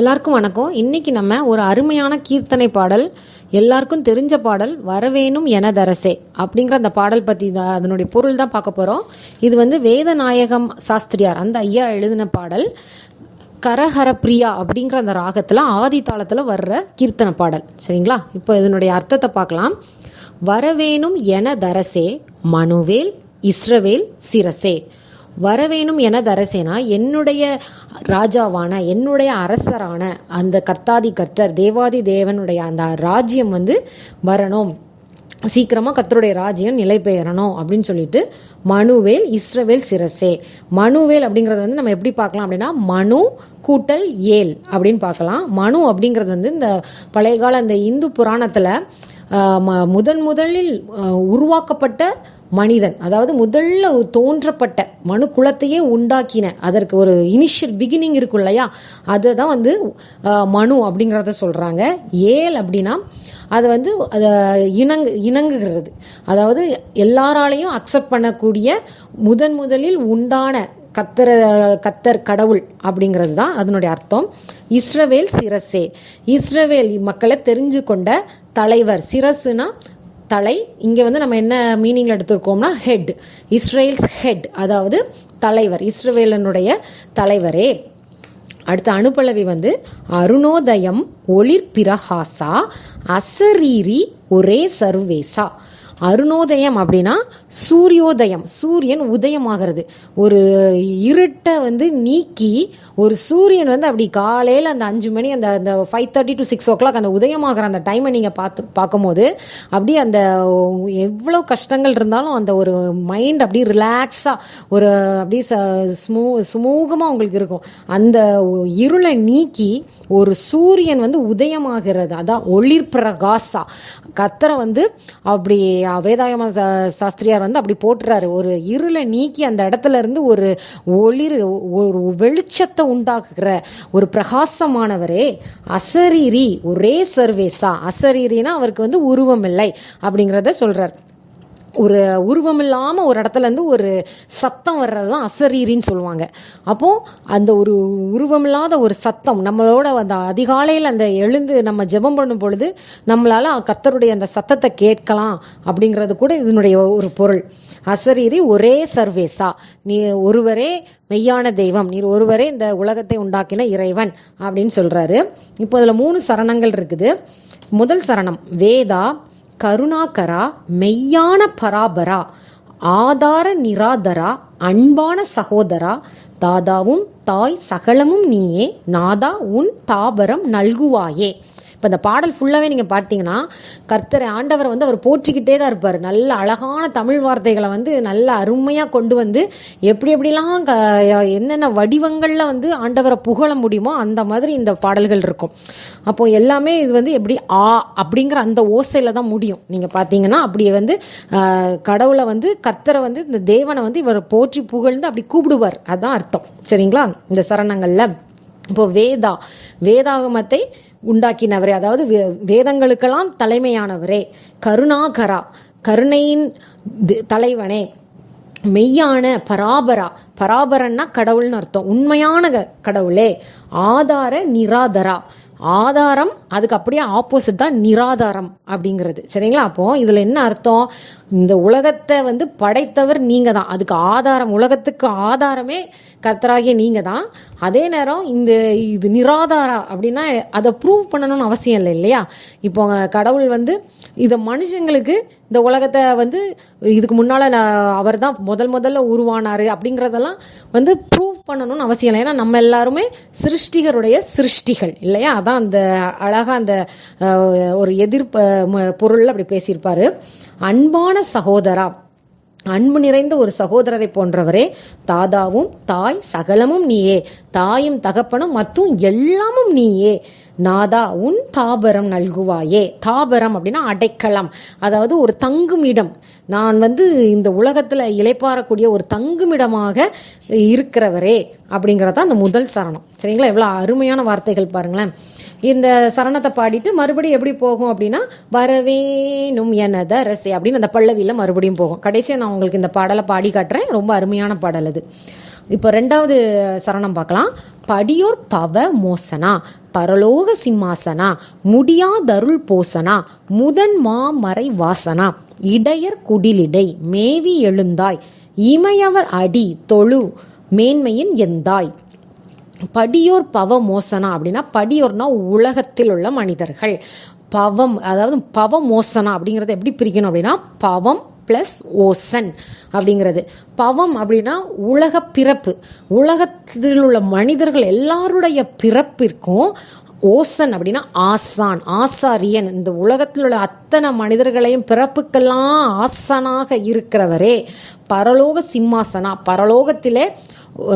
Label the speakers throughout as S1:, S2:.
S1: எல்லாருக்கும் வணக்கம். இன்னைக்கு நம்ம ஒரு அருமையான கீர்த்தனை பாடல் எல்லாருக்கும் தெரிஞ்ச பாடல் வரவேணும் எனதரசே அப்படிங்கிற அந்த பாடல் பற்றி தான் அதனுடைய பொருள் தான் பார்க்க போகிறோம் இது வந்து வேதநாயகம் சாஸ்திரியார் அந்த ஐயா எழுதின பாடல் கரஹர பிரியா அப்படிங்கிற அந்த ராகத்தில் ஆதி தாளத்தில் வர்ற கீர்த்தனை பாடல். சரிங்களா? இப்போ இதனுடைய அர்த்தத்தை பார்க்கலாம். வரவேணும் எனதரசே மனுவேல் இஸ்ரவேல் சிரசே. வரவேணும் என தரசேனா என்னுடைய ராஜாவான என்னுடைய அரசரான அந்த கர்த்தாதி கர்த்தர் தேவாதி தேவனுடைய அந்த ராஜ்யம் வந்து வரணும். சீக்கிரமாக கர்த்தருடைய ராஜ்யம் நிலை பெயரணும் அப்படின்னு சொல்லிட்டு மனுவேல் இஸ்ரவேல் சிரசே. மனுவேல் அப்படிங்கிறது வந்து நம்ம எப்படி பார்க்கலாம் அப்படின்னா மனு கூட்டல் ஏல் அப்படின்னு பார்க்கலாம். மனு அப்படிங்கிறது வந்து இந்த பழைய கால இந்த இந்து புராணத்தில் முதன் முதலில் உருவாக்கப்பட்ட மனிதன் அதாவது முதல்ல தோன்றப்பட்ட மனு குலத்தையே உண்டாக்கின அதற்கு ஒரு இனிஷியல் பிகினிங் இருக்கும் இல்லையா? அதை தான் வந்து மனு அப்படிங்கிறத சொல்கிறாங்க ஏல் அப்படின்னா அது வந்து அதை இணங்கு இணங்குகிறது. அதாவது எல்லாராலையும் அக்செப்ட் பண்ணக்கூடிய முதன் முதலில் உண்டான கத்தர கத்தர் கடவுள் அப்படிங்கிறது தான் அதனுடைய அர்த்தம். இஸ்ரவேல் சிரசே. இஸ்ரவேல் மக்களை தெரிஞ்சு கொண்ட தலைவர். சிரசுனா தலை. இங்கே வந்து நம்ம என்ன மீனிங்கில் எடுத்திருக்கோம்னா ஹெட் இஸ்ரேல்ஸ் ஹெட் அதாவது தலைவர். இஸ்ரவேலனுடைய தலைவரே. அடுத்த அனுப்பளவி வந்து அருணோதயம் ஒளிர் பிரகாசா அசரீரி ஒரே சர்வேசா. அருணோதயம் அப்படின்னா சூரியோதயம் சூரியன் உதயமாகிறது. ஒரு இருட்டை வந்து நீக்கி ஒரு சூரியன் வந்து அப்படி காலையில் அந்த அஞ்சு மணி அந்த அந்த five thirty to six o'clock அந்த உதயமாகிற அந்த டைமை நீங்கள் பார்த்து பார்க்கும்போது அப்படியே அந்த எவ்வளோ கஷ்டங்கள் இருந்தாலும் அந்த ஒரு மைண்ட் அப்படியே ரிலாக்ஸாக ஒரு அப்படியே ச ஸ்மூ சுமூகமாக உங்களுக்கு இருக்கும். அந்த இருளை நீக்கி ஒரு சூரியன் வந்து உதயமாகிறது. அதான் ஒளிர் பிரகாசா. கத்தரை வந்து அப்படி வேதாயம சா- சாஸ்திரியார் வந்து அப்படி போட்டுறாரு. ஒரு இருளை நீக்கி அந்த இடத்துல இருந்து ஒரு ஒளிர் ஒரு வெளிச்சத்தை உண்டாக்குகிற ஒரு பிரகாசமானவரே அசரீரி ஒரே சர்வேசா. அசரீரினா அவருக்கு வந்து உருவம் இல்லை அப்படிங்கிறத சொல்கிறார் ஒரு உருவம் இல்லாமல் ஒரு இடத்துலேருந்து ஒரு சத்தம் வர்றது தான் அசரீரின்னு சொல்லுவாங்க. அப்போது அந்த ஒரு உருவமில்லாத ஒரு சத்தம் நம்மளோட அந்த அதிகாலையில் அந்த எழுந்து நம்ம ஜெபம் பண்ணும் பொழுது நம்மளால் கத்தருடைய அந்த சத்தத்தை கேட்கலாம் அப்படிங்கிறது கூட இதனுடைய ஒரு பொருள். அசரீரி ஒரே சர்வேசா. நீ ஒருவரே மெய்யான தெய்வம். நீர் ஒருவரே இந்த உலகத்தை உண்டாக்கின இறைவன் அப்படின்னு சொல்கிறாரு இப்போ இதில் மூணு சரணங்கள் இருக்குது. முதல் சரணம் வேதா கருணாகரா மெய்யான பராபரா ஆதார நிராதரா அன்பான சகோதரா தாதாவும் தாய் சகலமும் நீயே நாதா உன் தாபரம் நல்குவாயே. இப்போ இந்த பாடல் ஃபுல்லாகவே நீங்கள் பார்த்தீங்கன்னா கர்த்தரை ஆண்டவரை வந்து அவர் போற்றிக்கிட்டே தான் இருப்பார். நல்ல அழகான தமிழ் வார்த்தைகளை வந்து நல்ல அருமையாக கொண்டு வந்து எப்படி எப்படிலாம் க என்னென்ன வடிவங்களில் வந்து ஆண்டவரை புகழ முடியுமோ அந்த மாதிரி இந்த பாடல்கள் இருக்கும். அப்போ எல்லாமே இது வந்து எப்படி ஆ அப்படிங்கிற அந்த ஓசையில் தான் முடியும். நீங்கள் பார்த்தீங்கன்னா அப்படியே வந்து கடவுளை வந்து கர்த்தரை வந்து இந்த தேவனை வந்து இவர் போற்றி புகழ்ந்து அப்படி கூப்பிடுவார். அதுதான் அர்த்தம். சரிங்களா? இந்த சரணங்களில். இப்போ வேதா வேதாகமத்தை உண்டாக்கினவரே அதாவது வே- வேதங்களுக்கெல்லாம் தலைமையானவரே கருணாகரா கருணையின் தலைவனே மெய்யான பராபரா. பராபரன்னா கடவுள்னு அர்த்தம். உண்மையான க- கடவுளே ஆதார நிராதரா. ஆதாரம் அதுக்கு அப்படியே ஆப்போசிட் தான் நிராதாரம் அப்படிங்கிறது. சரிங்களா? அப்போ இதுல என்ன அர்த்தம்? இந்த உலகத்தை வந்து படைத்தவர் நீங்க தான் அதுக்கு ஆதாரம் உலகத்துக்கு ஆதாரமே கர்த்தராகிய நீங்க தான் அதே நேரம் இந்த இது நிராதாரா அப்படின்னா அதை ப்ரூவ் பண்ணணும்னு அவசியம் இல்லை இல்லையா? இப்போ கடவுள் வந்து இதை மனுஷங்களுக்கு இந்த உலகத்தை வந்து இதுக்கு முன்னால் அவர் தான் முதல் முதல்ல உருவானாரு அப்படிங்கிறதெல்லாம் வந்து ப்ரூவ் பண்ணணும்னு அவசியம் இல்லை. ஏன்னா நம்ம எல்லாருமே சிருஷ்டிகருடைய சிருஷ்டிகள் இல்லையா? தான் அந்த அழகாக அந்த ஒரு எதிர்ப்பு பொருள் அப்படி பேசியிருப்பாரு. அன்பான சகோதரா. அன்பு நிறைந்த ஒரு சகோதரரை போன்றவரே தாதாவும் தாய் சகலமும் நீயே. தாயும் தகப்பனும் மற்றும் எல்லாமும் நீயே. நாதா உன் தாபரம் நல்குவாயே. தாபரம் அப்படின்னா அடைக்கலம். அதாவது ஒரு தங்கும் இடம் நான் வந்து இந்த உலகத்தில் இளைப்பாறக்கூடிய ஒரு தங்குமிடமாக இருக்கிறவரே அப்படிங்கிறது தான் அந்த முதல் சரணம். சரிங்களா? எவ்வளோ அருமையான வார்த்தைகள் பாருங்களேன். இந்த சரணத்தை பாடிட்டு மறுபடியும் எப்படி போகும் அப்படின்னா வரவேணும் எனத ரசே அப்படின்னு அந்த பல்லவியில் மறுபடியும் போகும். கடைசியாக நான் உங்களுக்கு இந்த பாடலை பாடி காட்டுறேன். ரொம்ப அருமையான பாடல் அது. இப்போ ரெண்டாவது சரணம் பார்க்கலாம். படியோர் பவ மோசனா பரலோக சிம்மாசனா முடியாதருள் போசனா முதன் மாமறை வாசனா இடையர் குடிலிடை மேவி எழுந்தாய் இமையவர் அடி தொழு மேன்மையின் எந்தாய். படியோர் பவ மோசனா அப்படின்னா படியோர்னா உலகத்தில் உள்ள மனிதர்கள். பவம் அதாவது பவ மோசனா அப்படிங்கிறத எப்படி பிரிக்கணும் அப்படின்னா பவம் ப்ளஸ் ஓசன் அப்படிங்கிறது. பவம் அப்படின்னா உலக பிறப்பு. உலகத்தில் உள்ள மனிதர்கள் எல்லாருடைய பிறப்பிற்கும் ஓசன் அப்படின்னா ஆசான் ஆசாரியன். இந்த உலகத்தில் உள்ள அத்தனை மனிதர்களையும் பிறப்புக்கெல்லாம் ஆசானாக இருக்கிறவரே. பரலோக சிம்மாசனா பரலோகத்திலே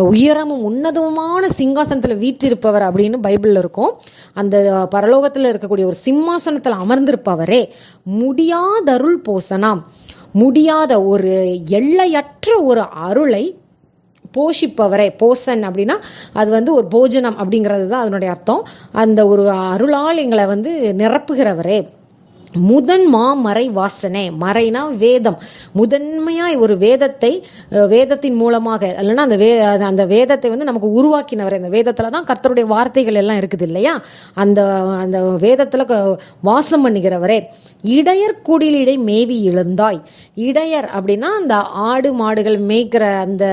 S1: உயரமும் உன்னதமான சிங்காசனத்தில் வீற்றிருப்பவர் அப்படின்னு பைபிளில் இருக்கும். அந்த பரலோகத்தில் இருக்கக்கூடிய ஒரு சிம்மாசனத்தில் அமர்ந்திருப்பவரே. முடியாதருள் போசனாம். முடியாத ஒரு எல்லையற்ற ஒரு அருளை போஷிப்பவரே போசன் அப்படின்னா அது வந்து ஒரு போஜனம் அப்படிங்கிறது தான் அதனுடைய அர்த்தம். அந்த ஒரு அருளால் எங்களை வந்து நிரப்புகிறவரே. முதன் மாமறை வாசனை மறைனா வேதம். முதன்மையாய் ஒரு வேதத்தை வேதத்தின் மூலமாக இல்லைன்னா அந்த வே அந்த வேதத்தை வந்து நமக்கு உருவாக்கினவர் அந்த வேதத்தில் தான் கர்த்தருடைய வார்த்தைகள் எல்லாம் இருக்குது இல்லையா? அந்த அந்த வேதத்தில் வாசம் பண்ணுகிறவரே இடையர் குடிலிடை மேவி இழந்தாய். இடையர் அப்படின்னா அந்த ஆடு மாடுகள் மேய்க்கிற அந்த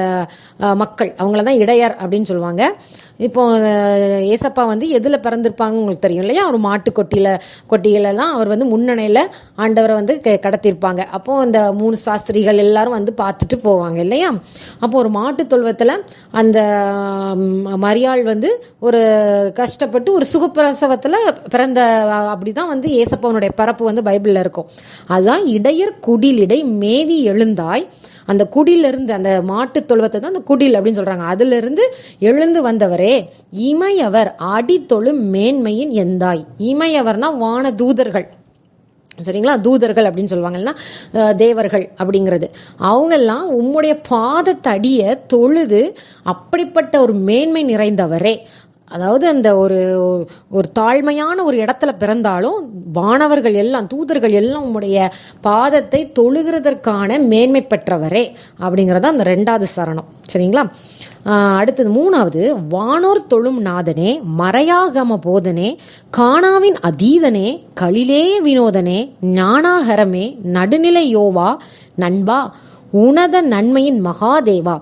S1: மக்கள் அவங்கள தான் இடையர் அப்படின்னு சொல்லுவாங்க. இப்போ ஏசப்பா வந்து எதில் பிறந்திருப்பாங்க உங்களுக்கு தெரியும் இல்லையா? ஒரு மாட்டு கொட்டியில் கொட்டியிலலாம் அவர் வந்து முன் முன்னணையில் ஆண்டவரை வந்து க- கடத்தியிருப்பாங்க. அப்போது அந்த மூணு சாஸ்திரிகள் எல்லாரும் வந்து பார்த்துட்டு போவாங்க இல்லையா? அப்போ ஒரு மாட்டு தொழுவத்தில் அந்த மரியாள் வந்து ஒரு கஷ்டப்பட்டு ஒரு சுகப்பிரசவத்தில் பிறந்த அப்படி தான் வந்து ஏசப்பவனுடைய பரப்பு வந்து பைபிளில் இருக்கும். அதுதான் இடையர் குடிலிடை மேவி எழுந்தாய். அந்த குடியிலிருந்து அந்த மாட்டு தொழுவத்தை தான் அந்த குடில் அப்படின்னு சொல்றாங்க. அதிலிருந்து எழுந்து வந்தவரே இமையவர் அடித்தொழு மேன்மையின் எந்தாய். இமையவர்னா வான தூதர்கள் சரிங்களா? தூதர்கள் அப்படின்னு சொல்லுவாங்க இல்லைன்னா தேவர்கள் அப்படிங்கிறது. அவங்கெல்லாம் உம்முடைய பாதத்தடியை தொழுது அப்படிப்பட்ட ஒரு மேன்மை நிறைந்தவரே. அதாவது அந்த ஒரு ஒரு தாழ்மையான ஒரு இடத்துல பிறந்தாலும் வானவர்கள் எல்லாம் தூதர்கள் எல்லாம் உம்முடைய பாதத்தை தொழுகிறதற்கான மேன்மை பெற்றவரே அப்படிங்கிறத அந்த ரெண்டாவது சரணம். சரிங்களா? அடுத்தது மூணாவது வானோர் தொழும் நாதனே மறையாகம போதனே காணாவின் அதீதனே களிலேய வினோதனே ஞானாகரமே நடுநிலை யோவா நண்பா உனத நன்மையின் மகாதேவா.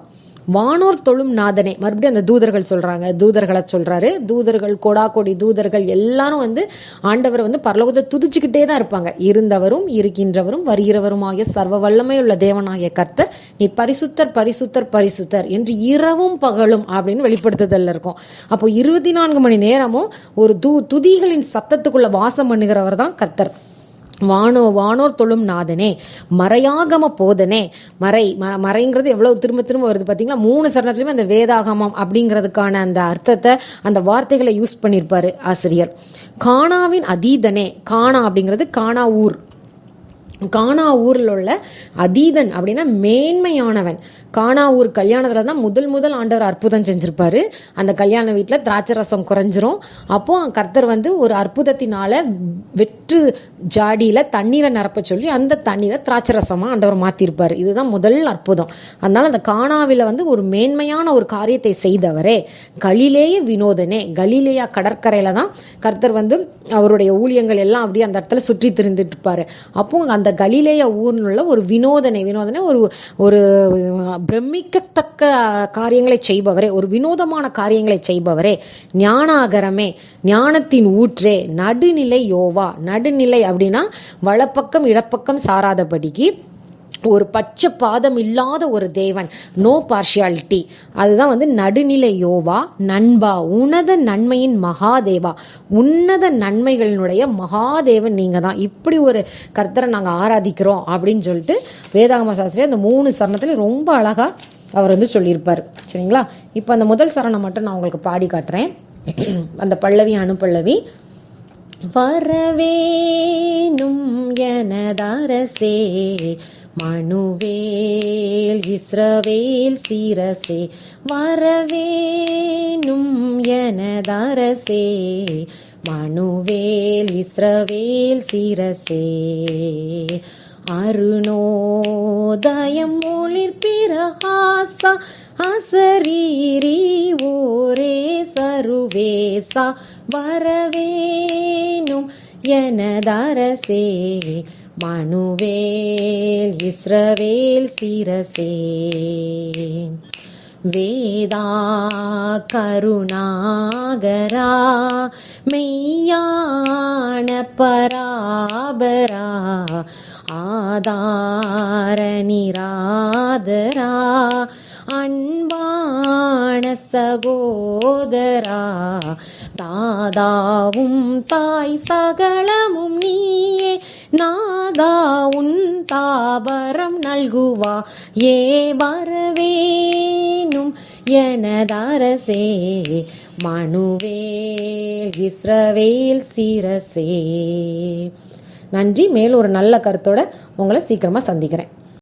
S1: வானோர் தொழும் நாதனே. மறுபடியும் அந்த தூதர்கள் சொல்றாங்க. தூதர்களை சொல்றாரு. தூதர்கள் கொடா கொடி தூதர்கள் எல்லாரும் வந்து ஆண்டவர் வந்து பரலோகத்தை துதிச்சுக்கிட்டே தான் இருப்பாங்க. இருந்தவரும் இருக்கின்றவரும் வருகிறவருமாகிய சர்வ வல்லமையுள்ள தேவனாகிய கர்த்தர் நீ பரிசுத்தர் பரிசுத்தர் பரிசுத்தர் என்று இரவும் பகலும் அப்படின்னு வெளிப்படுத்துதல் இருக்கும். அப்போ இருபத்தி நான்கு மணி நேரமும் ஒரு தூ துதிகளின் சத்தத்துக்குள்ள வாசம் பண்ணுகிறவர் தான் கர்த்தர். வானோ வானோர் தொழும் நாதனே மறையாகம போதனே. மறை ம மறைங்கிறது எவ்வளவு திரும்ப திரும்ப வருது பார்த்தீங்களா மூணு சரணத்துலையுமே அந்த வேதாகமம் அப்படிங்கிறதுக்கான அந்த அர்த்தத்தை அந்த வார்த்தைகளை யூஸ் பண்ணியிருப்பார் ஆசிரியர். காணாவின் அதீதனே காணா அப்படிங்கிறது காணா ஊர். கானா ஊரில் உள்ள அதீதன் அப்படின்னா மேன்மையானவன். கானா ஊர் கல்யாணத்தில் தான் முதல் முதல் ஆண்டவர் அற்புதம் செஞ்சுருப்பார். அந்த கல்யாண வீட்டில் திராட்சை ரசம் குறைஞ்சிரும். அப்போ கர்த்தர் வந்து ஒரு அற்புதத்தினால வெற்று ஜாடியில் தண்ணீரை நிரப்ப சொல்லி அந்த தண்ணீரை திராட்சை ரசமாக ஆண்டவர் மாற்றிருப்பார் இதுதான் முதல் அற்புதம். அதனால் அந்த கானாவில் வந்து ஒரு மேன்மையான ஒரு காரியத்தை செய்தவரே. கலிலேய வினோதனே. கலிலேயா கடற்கரையில் தான் கர்த்தர் வந்து அவருடைய ஊழியங்கள் எல்லாம் அப்படியே அந்த இடத்துல சுற்றி திரிந்துட்டு இருப்பார் அப்போ அந்த கலிலேய ஊர்னுள்ள ஒரு வினோதனை வினோதனை ஒரு ஒரு பிரமிக்கத்தக்க காரியங்களை செய்பவரே ஒரு வினோதமான காரியங்களை செய்பவரே ஞானாகரமே ஞானத்தின் ஊற்றே நடுநிலை யோவா நடுநிலை அப்படின்னா வலப்பக்கம் இடப்பக்கம் சாராதபடிக்கு ஒரு பச்சை பாதம் இல்லாத ஒரு தேவன். நோ பார்ஷியாலிட்டி அதுதான் வந்து நடுநிலை யோவா நண்பா உன்னத நன்மையின் மகாதேவா. உன்னத நன்மைகளினுடைய மகாதேவன் நீங்கள் தான் இப்படி ஒரு கர்த்தரை நாங்கள் ஆராதிக்கிறோம் அப்படின்னு சொல்லிட்டு வேதாகம சாஸ்திரி அந்த மூணு சரணத்தில் ரொம்ப அழகாக அவர் வந்து சொல்லியிருப்பார். சரிங்களா? இப்போ அந்த முதல் சரணம் மட்டும் நான் உங்களுக்கு பாடி காட்டுறேன். அந்த பல்லவி அணுப்பல்லவி வரவேணும் எனதரசே மனுவேல் இஸ்ரவேல் சீரசே வரவேனும் எனதரசே. மனுவேல் இஸ்ரவேல் சீரசே அருணோதயம் ஒளிர் பிரகாசா அசரீரி ஓரே சருவேசா வரவேனும் எனதரசே. மனுவேல் இஸ்ரவேல் சிரசே. வேதா கருணாகரா மெய்யான பராபரா ஆதார நிராதரா அன்பான சகோதரா தாதாவும் தாய் சகலமும் நீயே நாதா உன் தாபரம் நல்குவா. ஏ வரவேனும் எனதரசே மனுவேல் இஸ்ரவேல் சிரசே. நன்றி. மேலும் ஒரு நல்ல கருத்தோட உங்களை சீக்கிரமாக சந்திக்கிறேன்.